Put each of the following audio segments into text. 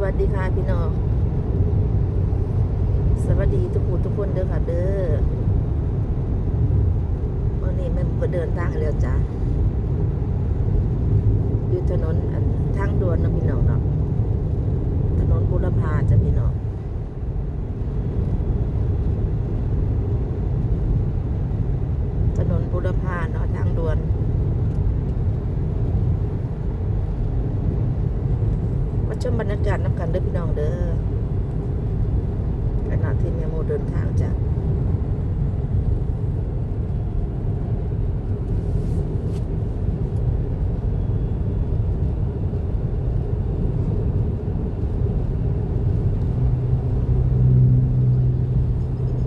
วัสดีค่ะพี่น้อง สวัสดีทุกผู้ทุกคนเด้อค่ะเด้อวันนี้แม่ก็เดินทางแล้วจ้ะอยู่ถนนอันทางด่วนนะพี่น้องเนาะถนนบุรพาจ้ะพี่น้องถนนบุรพาเนาะทางด่วน มาชมบรรยากาศน้ำกันเด้อ พี่น้องเด้อขณะที่แม่โมเดินทางจาก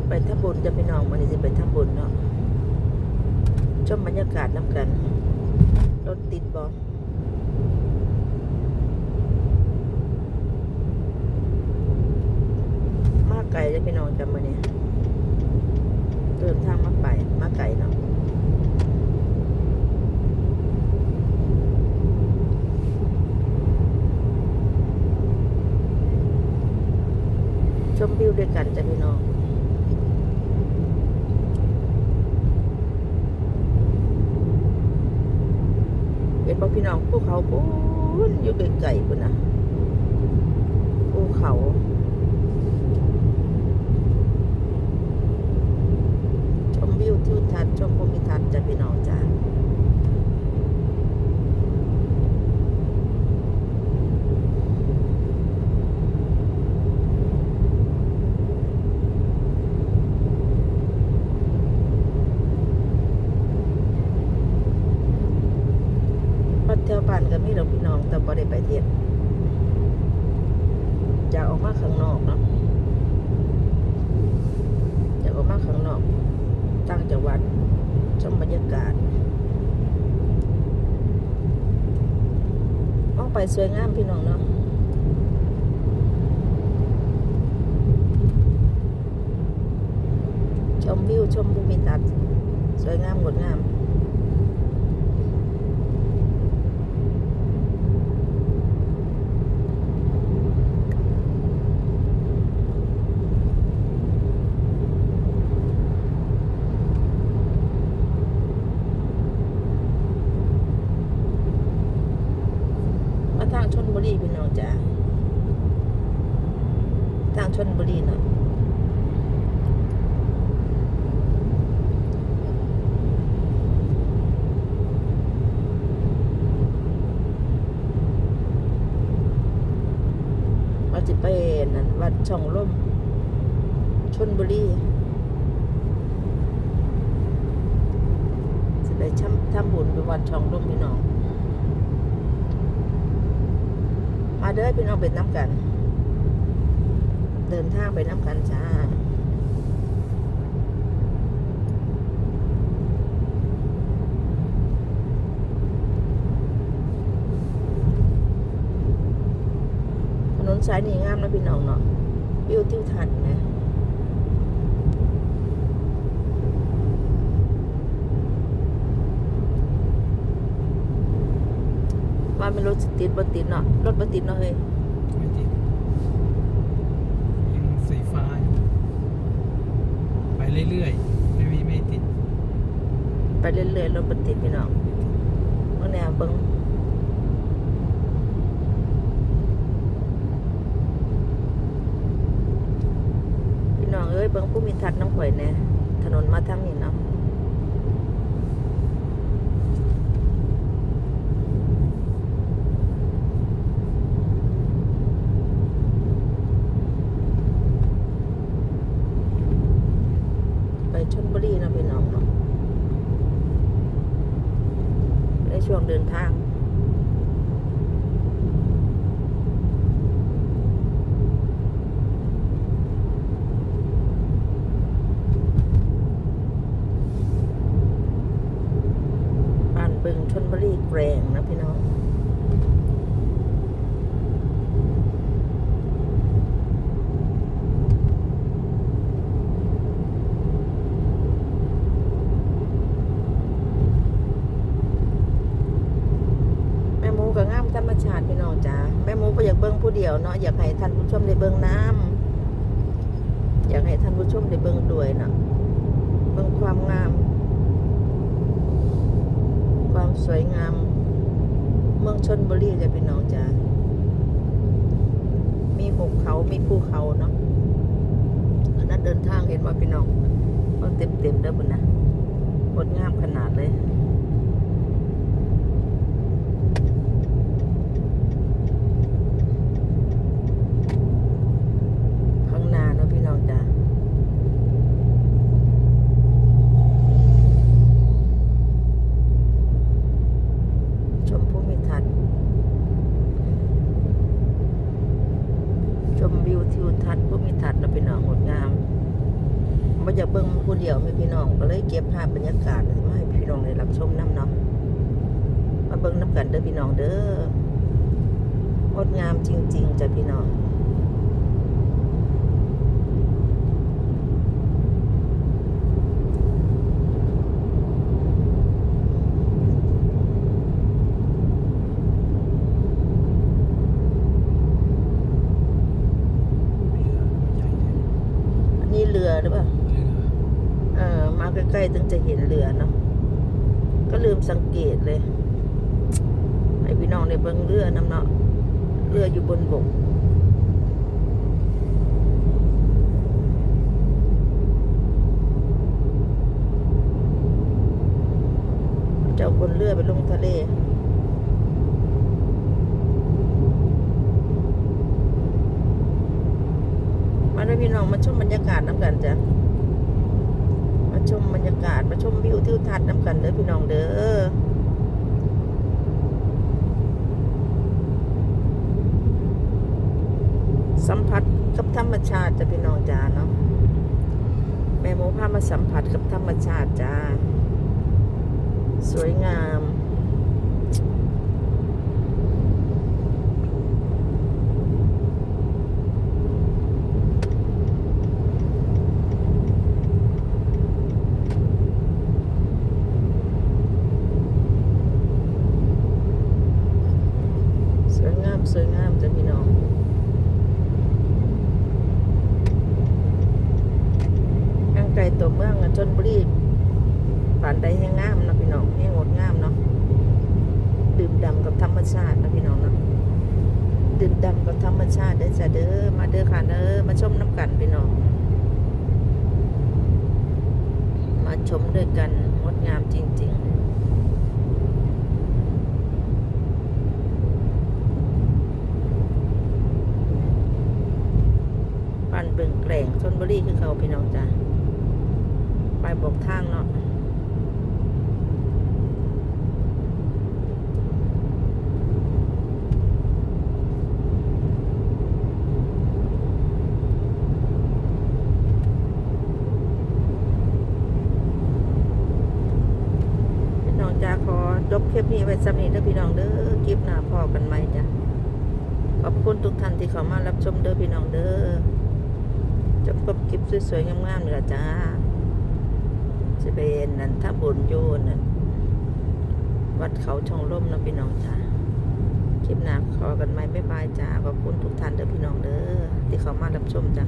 ไปทำบุญจะพี่น้องมันจะไปทำบุญเนาะชมบรรยากาศน้ำกัน รถติดบ่า ไก่จะพี่น้องจำมาเนี่ยเดินทางมาไปมาไก่เนาะชมวิวด้วยกันจ้ะพี่น้องเห็นบ่พี่น้องภูเขาปูนอยู่ไกลๆปุ่นนะภูเขา ชมวิวทิวทัศน์ ชมภูมิทัศน์จะพี่น้องจ้าวัดแถวบ้านก็มีดอกพี่น้องแต่บ่ได้ไปเที่ยวอยากออกมาข้างนอกเนาะอยากออกมาข้างนอก ตั้งจังหวัดชมบรรยากาศมองไปสวยงามพี่น้องเนาะชมวิวชมภูมิทัศน์สวยงามงดงาม มาทางชน บุรีพี่น้องจ้าทางชนบุรีเนาะว่าจะไปนั่นวัดช่องลมชนบุรีจะไปช่ำทำบุญไปวัดช่องลมพี่น้อง มาเด้อพี่น้องไปน้ำกัน เดินทางไปน้ำกันจ้าถนนสายนี้งามนะพี่น้องเนาะวิวทิวทัศน์นะว่าไม่ รถสิติดบ่ติดเนาะรถบ่ติดเนาะเฮ้ยไม่ติดยังสีฟ้าอยู่ไปเรื่อยๆ ไม่มีไม่ติดไปเรื่อยๆรถบ่ติดพี่น้องเมื่อแนวเบิ่งพี่น้องเอ้ยเบิ่งผู้มีทัศน์น้องข่อยแน่ถนนมาทางนี้เนาะไปชลบุรีเนาะพี่น้องเนาะใน ช่วงเดินทาง บ้านบึงชนบุรีแกรงนะพี่น้อง บ อยากเบิ่งผู้เดียวเนาะอยากให้ท่านผู้ชมได้เบิ่งน้ำอยากให้ท่านผู้ชมได้เบิ่งด้วยเนาะเบิ่งความงาม ความสวยงาม เมืองชนบุรีจ้ะพี่น้องจ้ามีหุบเขามีภูเขาเนาะขณะเดินทางเห็นว่าพี่น้องเต็มเต็มเด้อบุญนะงดงามขนาดเลย ข้างหน้าเนาะพี่น้องจ้าชมภูมิทัศน์ชมวิว ทิวทัศน์ภูมิทัศน์เราะพี่น้องงดงามมาจากเบิ่งผู้เดียวไม่พี่น้องก็เลยเก็บภาพบรรยากาศมาให้พี่น้องได้รับชมน้ำเนาะมาเบิ่งน้ำกันเด้อพี่น้องเด้องดงามจริง ๆจ้ะพี่น้อง อันนี้เรือหรือเปล่า เออมาใกล้ๆถึงจะเห็นเรือเนาะก็ลืมสังเกตเลยให้พี่น้องได้เบิงเรือน้ำเนาะเรืออยู่บนบกเจ้าคนเรือไปลงทะเลมาด้พี่น้องมาชมบรรยากาศน้ำกันจ้ะ ชมบรรยากาศมาชมวิวทิวทัศน์น้ำกันเด้อพี่น้องเด้อสัมผัสกับธรรมชาติจ้ะพี่น้องจ้าเนาะแม่โมพามาสัมผัสกับธรรมชาติจ้า สวยงาม สวยงามจ้ะพี่น้องห่างไกลตัวเมืองอะชนบุรีป่านใดแห้งงามนะพี่น้องแห้งงดงามเนาะดื่มด่ำกับธรรมชาตินะพี่น้องเนาะดื่มด่ำกับธรรมชาติเด้อจ้ะเด้อมาเด้อค่ะเด้อมาชมน้ำกันพี่น้องมาชมด้วยกันงดงามจริง ๆ บ้านเบิ่งแกล่งชนบุรีคือเขาพี่น้องจ้ะไปบอกทางเนาะพี่น้องจ้าขอจบคลิปนี้ไว้สำนี้เด้อพี่น้องเด้อคลิปหน้าพอกันไหมจ้ะขอบคุณทุกท่านที่เข้ามารับชมเด้อพี่น้องเด้อ กับคลิปสวยๆงามๆนี่ละจ้าจะเป็นนันทบุญโยนนั่นวัดเขาช่องลมนะพี่น้องจ้าคลิปหน้าขอกันไหมบ๊ายบายจ้าขอบคุณทุกท่านเด้อพี่น้องเด้อที่เขามารับชมจ้า